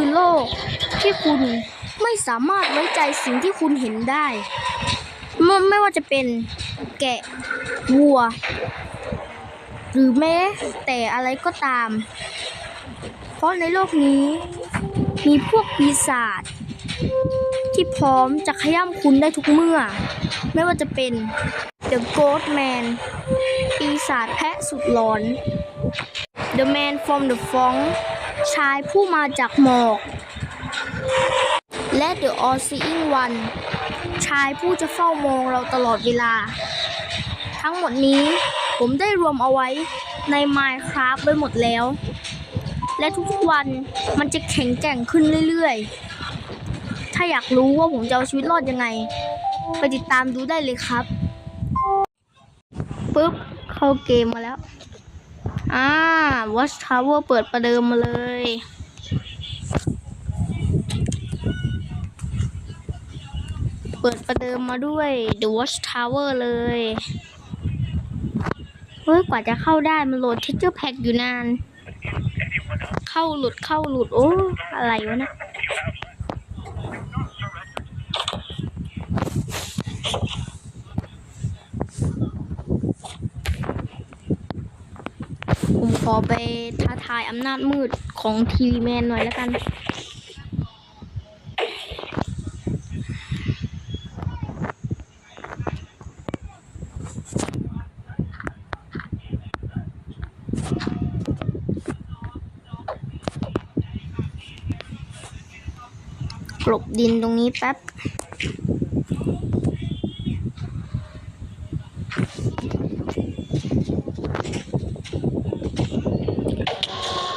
คือโลกที่คุณไม่สามารถไว้ใจสิ่งที่คุณเห็นได้ไม่ไม่ว่าจะเป็นแกะวัว หรือแม้แต่อะไรก็ตาม เพราะในโลกนี้มีพวกปีศาจที่พร้อมจะขย้ำคุณได้ทุกเมื่อ ไม่ว่าจะเป็น The Ghost Man ปีศาจแพะสุดหลอน The Man from the Fong ชายผู้มาจากหมอก และ The All Seeing One ชายผู้จะเฝ้ามองเราตลอดเวลา ทั้งหมดนี้ผมได้รวมเอาไว้ใน Minecraft ไว้หมดแล้ว และทุกๆวันมันจะแข็งแกร่งขึ้นเรื่อยๆ ถ้าอยากรู้ว่าผมจะเอาชีวิตรอดยังไง ไปติดตามดูได้เลยครับ ปุ๊บ เข้าเกมมาแล้ว อ่าวอชทาวเวอร์เปิดประเดิมมาเลย เปิดประเดิมมาด้วย The Watch Tower เลย เฮ้ย กว่าจะเข้าได้มันโหลดเทเจอร์แพ็กอยู่นาน เข้าหลุดเข้าหลุด โอ้ อะไรวะนะ อไปท้าทายอำนาจมืดของทีวีแมนหน่อยแล้วกันกลบดินตรงนี้แป๊บ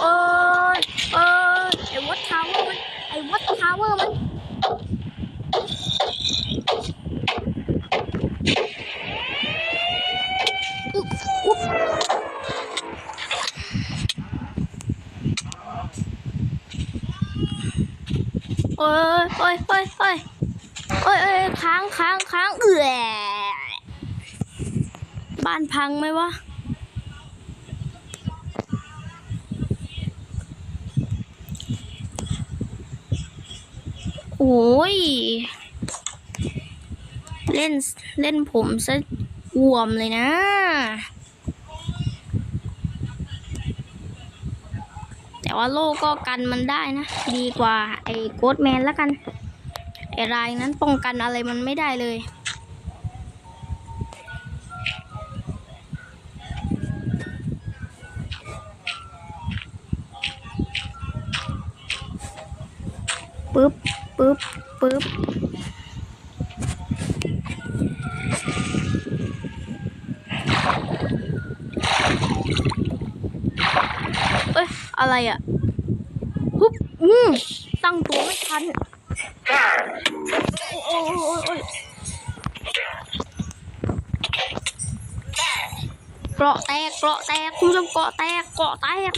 เอ้ยเอ้ยไอ้วัดทาวเวอร์มัน ไอ้วัดทาวเวอร์มัน อุ๊บอุ๊บเอ้ยเอ้ยเอ้ยเอ้ยเอ้ยเอ้ยค้างค้างค้างเอือบ้านพังไหมวะโอ้ย เล่น เล่นผมซะอ่วมเลยนะ แต่ว่าโลกก็กันมันได้นะ ดีกว่าไอ้โกดแมนล้วกัน ไอ้รายนั้นป้องกันอะไรมันไม่ได้เลย ปึ๊บปึ๊บปึ๊บ เอ้ยอะไรอะฮึบอืมตั้งตัวไม่ทันโอ้ยโอ้ยโอ้ยเกราะแตกเกราะแตกคุณผู้ชมเกราะแตกเกราะแตก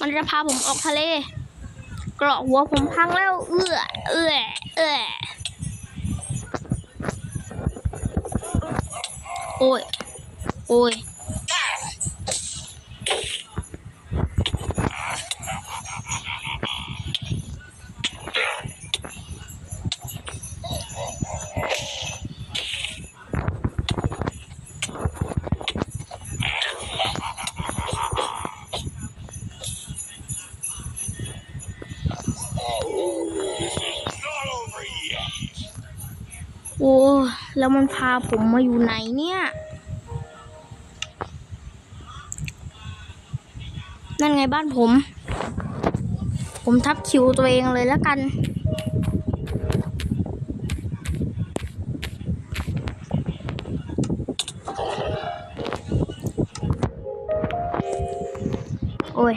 มันจะพาผมออกทะเล เกราะหัวผมพังแล้ว เอื้อเอื้อเอื้อ โอ้ยโโอ้แล้วมันพาผมมาอยู่ไหนเนี่ย นั่นไงบ้านผม ผมทับคิวตัวเองเลยแล้วกันโอ้ย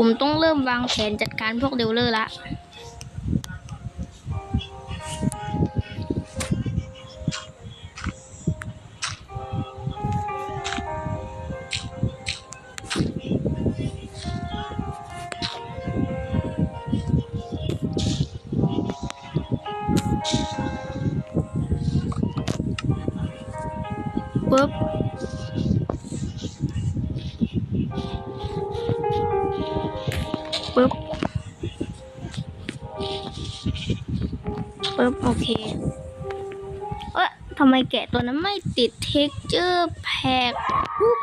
ผมต้องเริ่มวางแผนจัดการพวกเดลเลอร์ละปุ๊บ บโอเค เอ๊ะทำไมแกะตัวนั้นไม่ติดเท็กเจอร์แพ็กปุ๊บ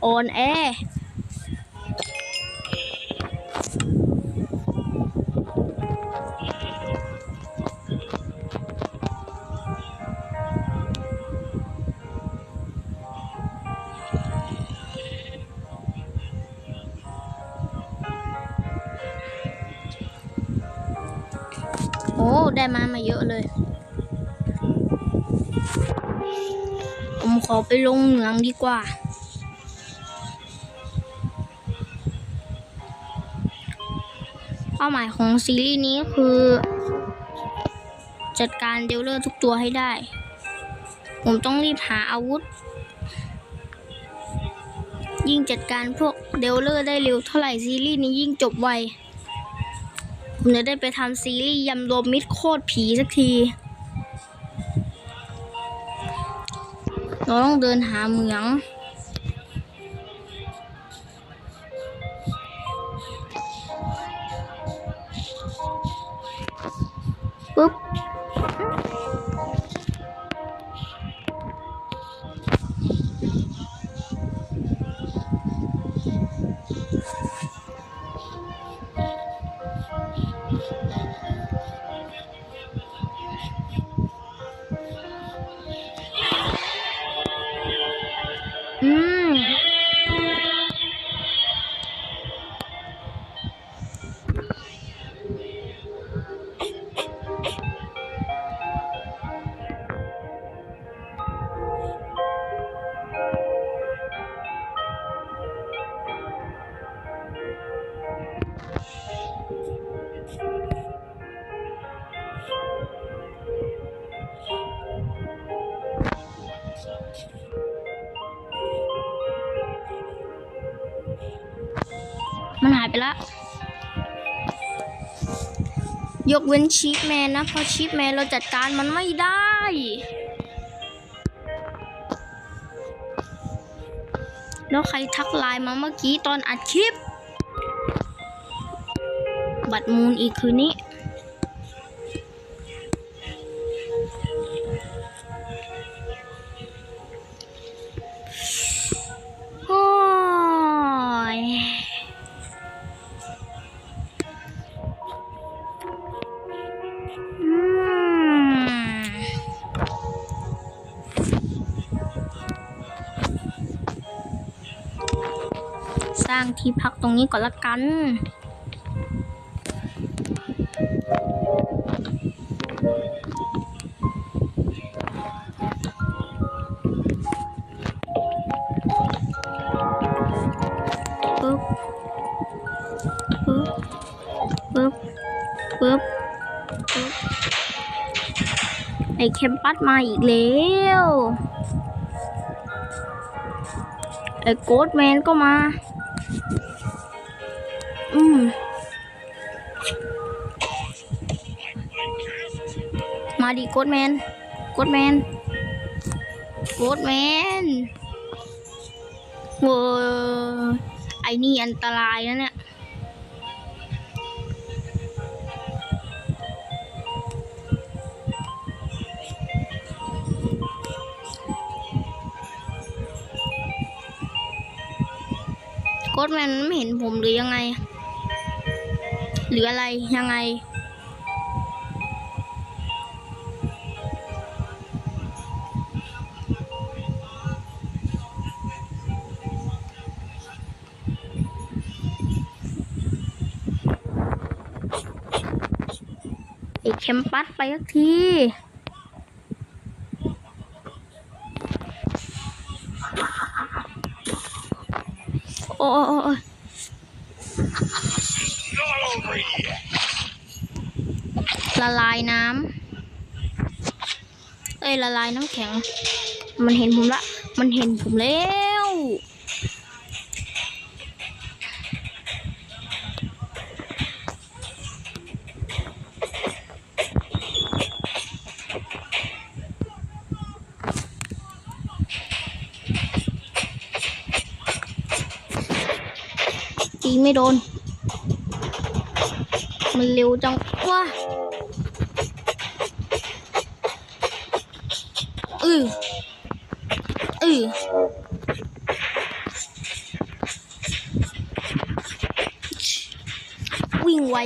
โอนแอโอ้ได้มามาเยอะเลย ผมขอไปลงเหมืองดีกว่า เป้าหมายของซีรีส์นี้คือ จัดการเดลเลอร์ทุกตัวให้ได้ ผมต้องรีบหาอาวุธ ยิ่งจัดการพวกเดลเลอร์ได้เร็วเท่าไหร่ซีรีส์นี้ยิ่งจบไว ผมจะได้ไปทำซีรีส์ยำรวมมิตรโคตรผีสักที เราต้องเดินหาเหมือง ไปแล้วยกเว้นชีฟแมนนะ เพราะชีฟแมนเราจัดการมันไม่ได้แล้วใครทักไลน์มาเมื่อกี้ตอนอัดคลิป บัตรมูลอีกคืนนี้ ที่พักตรงนี้ก่อนละกัน ปึ๊บ ปึ๊บ ปึ๊บ ปึ๊บ ปึ๊บ ไอแคมปัสมาอีกแล้วไอโกดแมนก็มา อืมมาดิโกดแมนโกดแมนโกดแมนเออไอนี่อันตรายนะเนี่ยโกดแมนไม่เห็นผมหรือยังไง หรืออะไรยังไง ไอเข็มปัดไปสักที ละลายน้ำแข็ง มันเห็นผมละ มันเห็นผมแล้วตีไม่โดน มันเร็วจังว้า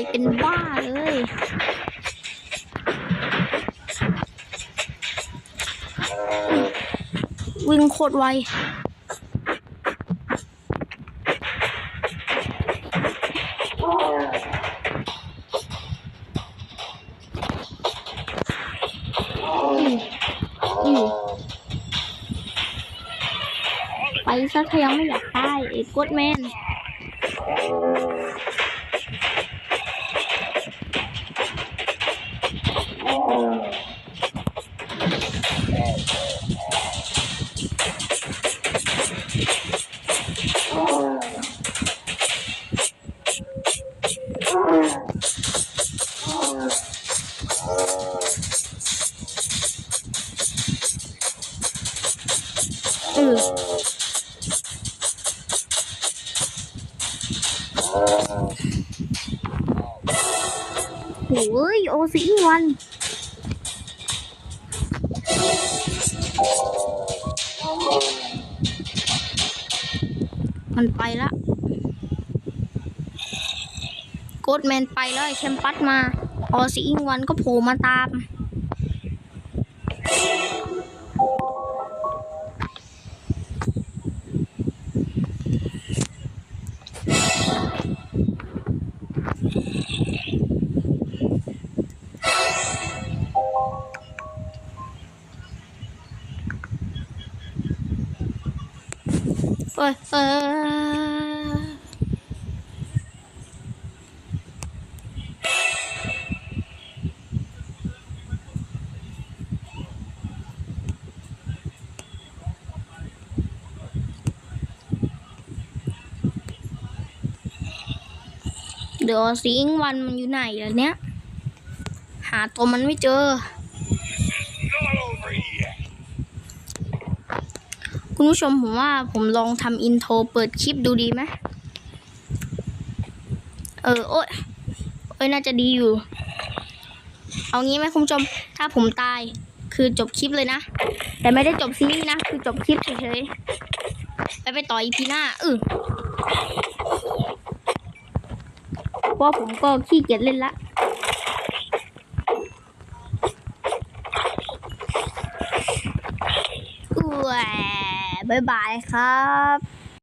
เป็นบ้าเลยวิ่งโคตรไวไปซะถ้ายังไม่อยากตายไอ้กดแมน โอ้ยโอซีวันมันไปละโกดแมนไปแล้วไอ้แชมปัสมา ออซีอิงวันก็โผล่มาตาม เอ้ยเออเดี๋ยวสิงวันมันอยู่ไหนล่ะเนี้ยหาตัวมันไม่เจอ คุณผู้ชมผมว่าผมลองทำอินโทรเปิดคลิปดูดีไหมเออ โอ้ยโอ้ยน่าจะดีอยู่ เอางี้ไหมคุณผู้ชม ถ้าผมตายคือจบคลิปเลยนะ แต่ไม่ได้จบซีรีส์นะ คือจบคลิปเฉยๆไปไปต่ออีพีหน้าเออเพราะผมก็ขี้เกียจเล่นละอุ้ย บายบายครับ